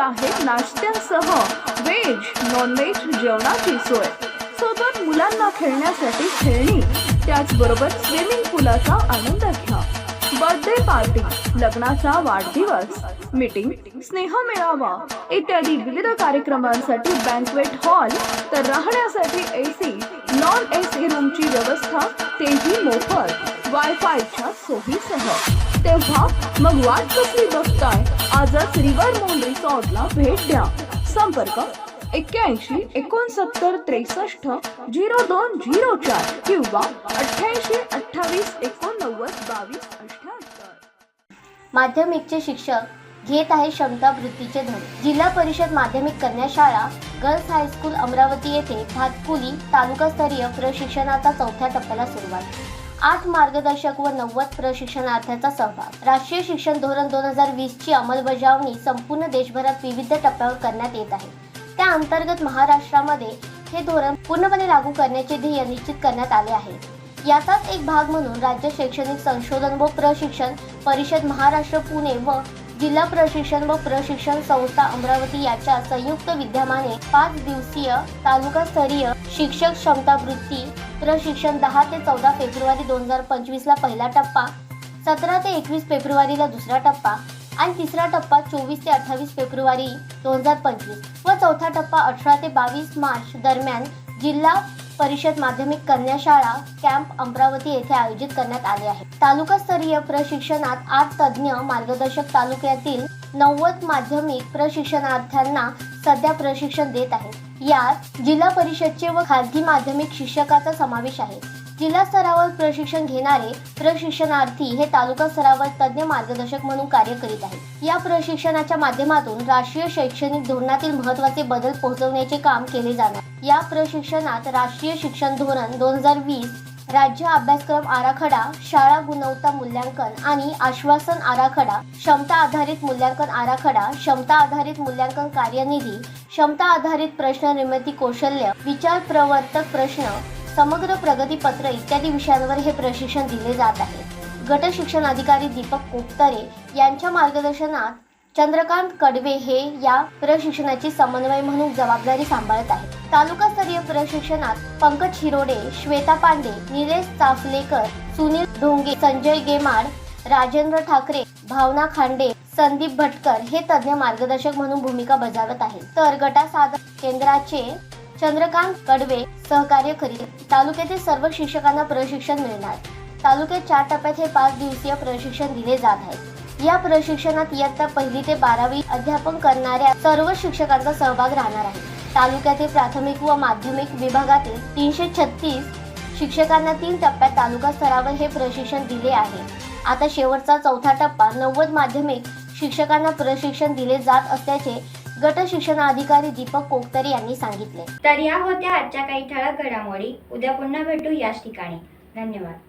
आहे नाश्त्यासह veg non veg जेवणाची सोय. सोबत मुलांना खेळण्यासाठी खेळणी त्याचबरोबर स्विमिंग पूलाचा आनंद घ्या. बर्थडे पार्टी लग्नाचा वाढदिवस मीटिंग स्नेह मेळावा इत्यादी विविध कार्यक्रमांसाठी बँकवेट हॉल तर राहण्यासाठी एसी नॉन एसी रूमची व्यवस्था तेही मोफत वायफायच्या सोयीसह. तेव्हा मग वाट कसली बघताय आजच रिव्हर मून रिसॉर्टला भेट द्या. संपर्क एक्क्याऐंशी एकोणसत्तर त्रेसष्ट झिरो दोन झिरो चार किंवा अठ्ठ्याऐंशी अठ्ठावीस एकोणनव्वद बावीस अठ्ठ्याहत्तर माध्यमिकचे शिक्षक घेत आहे क्षमता वृत्तीचे धडे जिल्हा परिषद माध्यमिक कन्या शाळा गर्ल्स हायस्कूल अमरावती येथे भातकुली तालुकास्तरीय प्रशिक्षणाचा चौथ्या टप्प्याला सुरुवात. आठ मार्गदर्शक व नव्वद प्रशिक्षणार्थ्यांचा सहभाग. राष्ट्रीय शिक्षण धोरण दोन हजार वीसची अंमलबजावणी संपूर्ण देशभरात विविध टप्प्यावर करण्यात येत आहे. त्या अंतर्गत महाराष्ट्रामध्ये हे धोरण पूर्णपणे लागू करण्याचे ध्येय निश्चित करण्यात आले आहे. याचाच एक भाग म्हणून राज्य शैक्षणिक संशोधन व प्रशिक्षण परिषद महाराष्ट्र पुणे व जिल्हा प्रशिक्षण व प्रशिक्षण संस्था अमरावती याच्या संयुक्त विद्यमाने पाच दिवसीय तालुकास्तरीय शिक्षक क्षमता वृत्ती प्रशिक्षण दहा ते चौदा फेब्रुवारी दोन हजार पंचवीसला पहिला टप्पा सतरा ते एकवीस फेब्रुवारीला दुसरा टप्पा आणि तिसरा टप्पा चोवीस ते अठ्ठावीस फेब्रुवारी दोन हजार पंचवीस व चौथा टप्पा अठरा ते बावीस मार्च दरम्यान जिल्हा परिषद माध्यमिक कन्या शाळा कॅम्प अमरावती येथे आयोजित करण्यात आले आहे. तालुकास्तरीय प्रशिक्षणात आठ तज्ज्ञ मार्गदर्शक तालुक्यातील नव्वद माध्यमिक प्रशिक्षणार्थ्यांना सध्या प्रशिक्षण देत आहेत. यात जिल्हा परिषदचे व खाजगी माध्यमिक शिक्षकाचा समावेश आहे. जिल्हा स्तरावर प्रशिक्षण घेणारे प्रशिक्षणार्थी हे तालुका स्तरावर तज्ज्ञ मार्गदर्शक म्हणून कार्य करीत आहेत. या प्रशिक्षणाच्या माध्यमातून राष्ट्रीय शैक्षणिक धोरणातील महत्त्वाचे बदल पोहोचवण्याचे काम केले जाणार. या प्रशिक्षणात राष्ट्रीय शिक्षण धोरण दोन हजार वीस राज्य अभ्यासक्रम आराखडा शाळा गुणवत्ता मूल्यांकन आणि आश्वासन आराखडा क्षमता आधारित मूल्यांकन आराखडा क्षमता आधारित मूल्यांकन कार्यनिधी क्षमता आधारित प्रश्न निर्मिती कौशल्य विचार प्रवर्तक प्रश्न समग्र प्रगतीपत्र इत्यादी विषयांवर हे प्रशिक्षण दिले जात आहे. गट शिक्षण अधिकारी दीपक कोपतरे यांच्या मार्गदर्शनात चंद्रकांत कडवे हे या प्रशिक्षणाची समन्वय म्हणून जबाबदारी सांभाळत आहेत. तालुकास्तरीय प्रशिक्षणात पंकज हिरोडे श्वेता पांडे निलेश चाफलेकर सुनील ढोंगे संजय गेमाड राजेंद्र ठाकरे भावना खांडे संदीप भटकर हे तज्ज्ञ मार्गदर्शक म्हणून भूमिका बजावत आहेत. तर गटासाधन केंद्राचे चंद्रकांत कडवे सहकार्य करीत तालुक्यातील सर्व शिक्षकांना प्रशिक्षण मिळणार. तालुक्यात चार टप्प्यात हे पाच दिवसीय प्रशिक्षण दिले जात आहे. या प्रशिक्षणात इयत्ता पहिली ते बारावी अध्यापन करणाऱ्या सर्व शिक्षकांचा सहभाग राहणार आहे. तालुक्यातील प्राथमिक व माध्यमिक विभागातील तीनशे छत्तीस शिक्षकांना तीन टप्प्यात तालुका स्तरावर हे प्रशिक्षण दिले आहे. आता शेवटचा चौथा टप्पा नव्वद माध्यमिक शिक्षकांना प्रशिक्षण दिले जात असल्याचे गट शिक्षणाधिकारी दीपक कोकतरे यांनी सांगितले. तर या होत्या आजच्या काही ठळक घडामोडी. उद्या पुन्हा भेटू याच ठिकाणी. धन्यवाद.